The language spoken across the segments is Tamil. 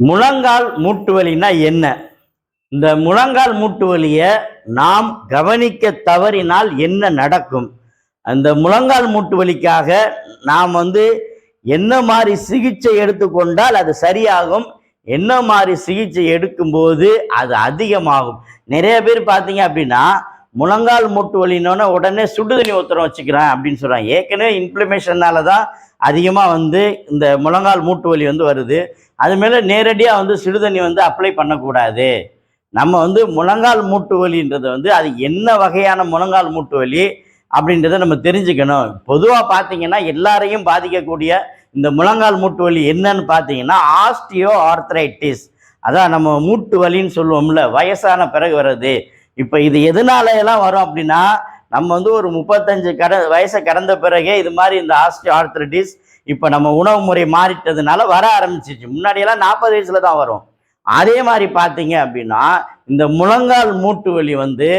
முழங்கால் மூட்டு வலின்னா என்ன? இந்த முழங்கால் மூட்டு வலியை நாம் கவனிக்க தவறினால் என்ன நடக்கும்? அந்த முழங்கால் மூட்டு வலிக்காக நாம் வந்து என்ன மாதிரி சிகிச்சை எடுத்துக்கொண்டால் அது சரியாகும்? என்ன மாதிரி சிகிச்சை எடுக்கும்போது அது அதிகமாகும்? நிறைய பேர் பார்த்தீங்க அப்படின்னா முழங்கால் மூட்டு வலினோடனே உடனே சுடுதண்ணி ஒத்தரம் வச்சுக்கிறேன் அப்படின்னு சொல்கிறாங்க ஏற்கனவே இன்ஃப்ளமேஷனால தான் அதிகமாக வந்து இந்த முழங்கால் மூட்டு வலி வந்து வருது. அது மேலே நேரடியாக வந்து சிறுதண்ணி வந்து அப்ளை பண்ணக்கூடாது. நம்ம வந்து முழங்கால் மூட்டு வலின்றது வந்து அது என்ன வகையான முழங்கால் மூட்டு வலி அப்படின்றத நம்ம தெரிஞ்சுக்கணும். பொதுவாக பார்த்தீங்கன்னா எல்லாரையும் பாதிக்கக்கூடிய இந்த முழங்கால் மூட்டு வலி என்னன்னு பார்த்தீங்கன்னா ஆஸ்டியோ ஆர்த்ரைட்டிஸ். அதான் நம்ம மூட்டு வலின்னு சொல்லுவோம்ல வயசான பிறகு வர்றது. இப்போ இது எதனால எல்லாம் வரும் அப்படின்னா நம்ம வந்து ஒரு முப்பத்தஞ்சு கட வயசை கடந்த பிறகே இது மாதிரி இந்த ஆஸ்டியோ ஆர்த்ரைட்டிஸ் இப்போ நம்ம உணவு முறை மாறிட்டதுனால வர ஆரம்பிச்சிச்சு முன்னாடியெல்லாம் நாற்பது வயசில் தான் வரும். அதே மாதிரி பார்த்தீங்க அப்படின்னா இந்த முழங்கால் மூட்டு வலி வந்து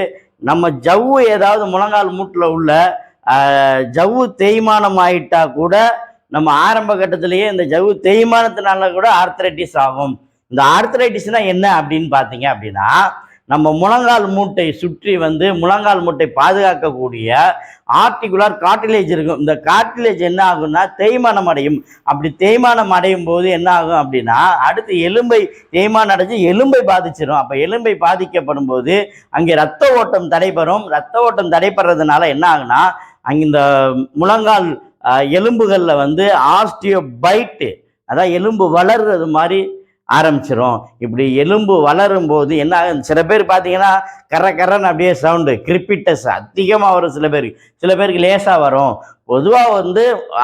நம்ம ஜவ்வு ஏதாவது முழங்கால் மூட்டில் உள்ள ஜவ்வு தேய்மானம் ஆயிட்டா கூட நம்ம ஆரம்ப கட்டத்திலேயே இந்த ஜவ்வு தேய்மானத்தினால கூட ஆர்த்ரைட்டிஸ் ஆகும். இந்த ஆர்த்தரைட்டிஸ்னால் என்ன அப்படின்னு பார்த்தீங்க அப்படின்னா நம்ம முழங்கால் மூட்டை சுற்றி வந்து முழங்கால் மூட்டை பாதுகாக்கக்கூடிய ஆர்டிகுலர் கார்டிலேஜ் இருக்கும். இந்த கார்டிலேஜ் என்ன ஆகும்னா தேய்மானம் அடையும். அப்படி தேய்மானம் அடையும் போது என்ன ஆகும் அப்படின்னா அடுத்து எலும்பை தேய்மானம் அடைஞ்சு எலும்பை பாதிச்சிடும் அப்போ எலும்பை பாதிக்கப்படும் போது அங்கே ரத்த ஓட்டம் தடைபெறும். ரத்த ஓட்டம் தடைபடுறதுனால என்ன ஆகுனா அங்கே இந்த முழங்கால் எலும்புகளில் வந்து ஆஸ்டியோ பைட்டு அதான் எலும்பு வளர்றது மாதிரி ஆரம்பிச்சிரும். இப்படி எலும்பு வளரும் போது என்ன ஆகும் சில பேர் பார்த்தீங்கன்னா கர கரன்னு அப்படியே சவுண்டு கிரிப்பிட்டஸ் அதிகமாக வரும் சில பேருக்கு. சில பேருக்கு லேசாக வரும். பொதுவாக வந்து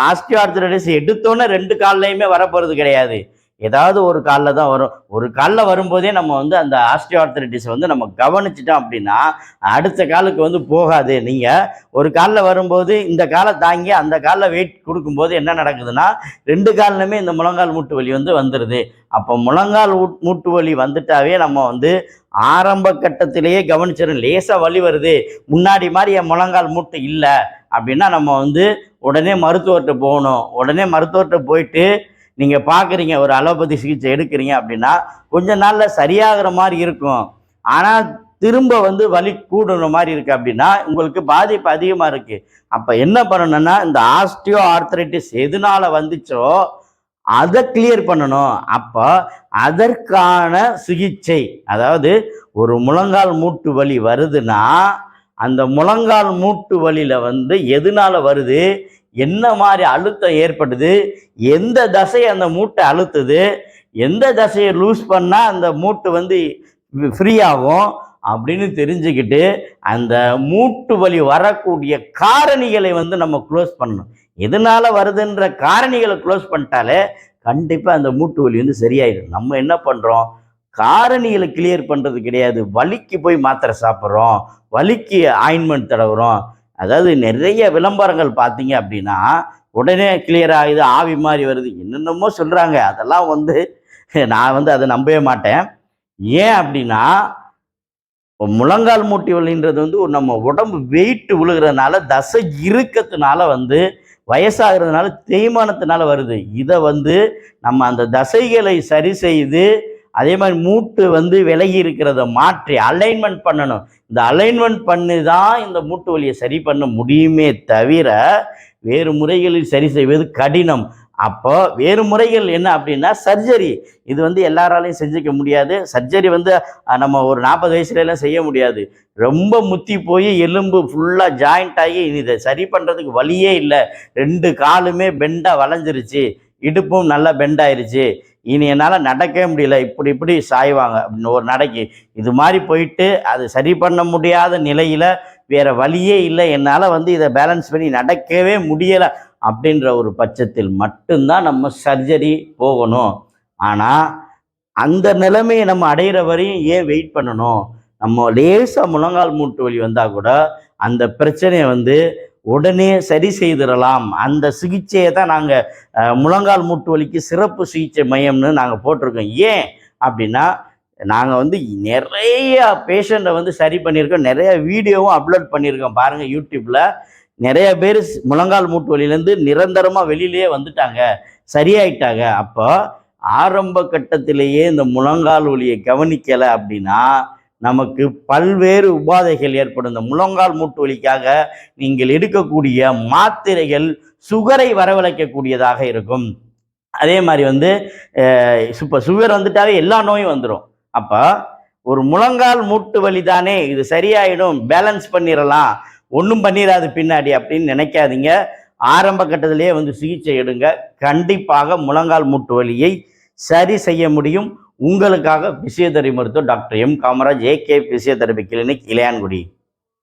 ஆஸ்டியோஆர்த்தரைட்டிஸ் எடுத்தோன்னே ரெண்டு கால்லையுமே வரப்போகிறது கிடையாது. ஏதாவது ஒரு காலில் தான் வரும். ஒரு காலில் வரும்போதே நம்ம வந்து அந்த ஆஸ்டியோஆர்த்தரைட்டிஸை வந்து நம்ம கவனிச்சிட்டோம் அப்படின்னா அடுத்த காலுக்கு வந்து போகாது. நீங்கள் ஒரு காலில் வரும்போது இந்த காலை தாங்கி அந்த காலில் வெயிட் கொடுக்கும்போது என்ன நடக்குதுன்னா ரெண்டு காலிலுமே இந்த முழங்கால் மூட்டு வலி வந்து வந்துடுது அப்போ முழங்கால் மூட்டு வலி வந்துட்டாவே நம்ம வந்து ஆரம்ப கட்டத்திலேயே கவனிச்சிடும் லேசாக வலி வருது. முன்னாடி மாதிரி என் முழங்கால் மூட்டு இல்லை. அப்படின்னா நம்ம வந்து உடனே மருத்துவர்கிட்ட போகணும். உடனே மருத்துவர்கிட்ட போயிட்டு நீங்கள் பார்க்குறீங்க ஒரு அலோபதி சிகிச்சை எடுக்கிறீங்க அப்படின்னா கொஞ்ச நாளில் சரியாகிற மாதிரி இருக்கும். ஆனால் திரும்ப வந்து வலி கூடுற மாதிரி இருக்குது அப்படின்னா உங்களுக்கு பாதிப்பு அதிகமாக இருக்குது அப்போ என்ன பண்ணணும்னா இந்த ஆஸ்டியோ ஆர்த்தரைட்டிஸ் எதனால வந்துச்சோ அதை கிளியர் பண்ணணும். அப்போ அதற்கான சிகிச்சை அதாவது ஒரு முழங்கால் மூட்டு வலி வருதுன்னா அந்த முழங்கால் மூட்டு வலியில் வந்து எதனால வருது? என்ன மாதிரி அழுத்தம் ஏற்படுது? எந்த தசை அந்த மூட்டை அழுத்துது? எந்த தசையை லூஸ் பண்ணால் அந்த மூட்டு வந்து ஃப்ரீ ஆகும்? அப்படின்னு தெரிஞ்சுக்கிட்டு அந்த மூட்டு வலி வரக்கூடிய காரணிகளை வந்து நம்ம க்ளோஸ் பண்ணணும். எதனால் வருதுன்ற காரணிகளை க்ளோஸ் பண்ணிட்டாலே கண்டிப்பாக அந்த மூட்டு வலி வந்து சரியாயிடும். நம்ம என்ன பண்ணுறோம் காரணிகளை கிளியர் பண்ணுறது கிடையாது. வலிக்கு போய் மாத்திரை சாப்பிட்றோம். வலிக்கு ஆயின்மெண்ட் தடவுறோம். அதாவது நிறைய விளம்பரங்கள் பார்த்தீங்க அப்படின்னா உடனே கிளியர் ஆகுது ஆவி மாதிரி வருது. என்னென்னமோ சொல்கிறாங்க அதெல்லாம் வந்து நான் வந்து அதை நம்பவே மாட்டேன். ஏன் அப்படின்னா முழங்கால் மூட்டி வலின்றது வந்து நம்ம உடம்பு வெயிட் விழுகிறதுனால தசை இறுக்கத்தினால வந்து வயசாகிறதுனால தேய்மானத்தினால வருது. இதை வந்து நம்ம அந்த தசைகளை சரி செய்து அதே மாதிரி மூட்டு வந்து விலகி இருக்கிறத மாற்றி அலைன்மெண்ட் பண்ணணும். இந்த அலைன்மெண்ட் பண்ணி தான் இந்த மூட்டு வலியை சரி பண்ண முடியுமே தவிர வேறு முறைகளில் சரி செய்வது கடினம். அப்போ வேறு முறைகள் என்ன அப்படின்னா சர்ஜரி இது வந்து எல்லாராலையும் செஞ்சுக்க முடியாது. சர்ஜரி வந்து நம்ம ஒரு நாற்பது வயசுலலாம் செய்ய முடியாது. ரொம்ப முத்தி போய் எலும்பு ஃபுல்லாக ஜாயிண்ட் ஆகி இதை சரி பண்ணுறதுக்கு வழியே இல்லை. ரெண்டு காலுமே பெண்டாக வளைஞ்சிருச்சு. இடுப்பும் நல்லா பெண்ட் ஆயிடுச்சு இனி என்னால் நடக்கவே முடியல. இப்படி இப்படி சாய்வாங்க. அப்படின்னு ஒரு நடைக்கு இது மாதிரி போயிட்டு அது சரி பண்ண முடியாத நிலையில் வேற வழியே இல்லை. என்னால் வந்து இதை பேலன்ஸ் பண்ணி நடக்கவே முடியலை அப்படின்ற ஒரு பட்சத்தில் மட்டும்தான் நம்ம சர்ஜரி போகணும். ஆனால் அந்த நிலைமையை நம்ம அடையிற வரையும் ஏன் வெயிட் பண்ணணும்? நம்ம லேசாக முழங்கால் மூட்டு வலி வந்தால் கூட அந்த பிரச்சனையை வந்து உடனே சரி செய்திடலாம். அந்த சிகிச்சையை தான் நாங்கள் முழங்கால் மூட்டு வலிக்கு சிறப்பு சிகிச்சை மையம்னு நாங்கள் போட்டிருக்கோம். ஏன் அப்படின்னா நாங்கள் வந்து நிறைய பேஷண்ட்டை வந்து சரி பண்ணியிருக்கோம். நிறைய வீடியோவும் அப்லோட் பண்ணியிருக்கோம். பாருங்கள் யூடியூப்பில் நிறைய பேர் முழங்கால் மூட்டு வலியிலேருந்து நிரந்தரமாக வெளியிலேயே வந்துட்டாங்க. சரியாயிட்டாங்க. அப்போ ஆரம்ப கட்டத்திலேயே இந்த முழங்கால் வலியை கவனிக்கலை அப்படின்னா நமக்கு பல்வேறு உபாதைகள் ஏற்படும். இந்த முழங்கால் மூட்டு வலிக்காக நீங்கள் எடுக்கக்கூடிய மாத்திரைகள் சுகரை வரவழைக்கக்கூடியதாக இருக்கும். அதே மாதிரி வந்து இப்போ சுகர் வந்துட்டாவே எல்லா நோயும் வந்துடும் அப்போ ஒரு முழங்கால் மூட்டு வலி தானே இது சரியாயிடும் பேலன்ஸ் பண்ணிடலாம் ஒன்றும் பண்ணிடாது பின்னாடி அப்படின்னு நினைக்காதீங்க. ஆரம்ப கட்டத்திலேயே வந்து சிகிச்சை எடுங்க. கண்டிப்பாக முழங்கால் மூட்டு வலியை சரி செய்ய முடியும். உங்களுக்காக பிசியோதெரபி மருத்துவர் doctor M Kamaraj AK physiotherapy clinic Ilayangudi.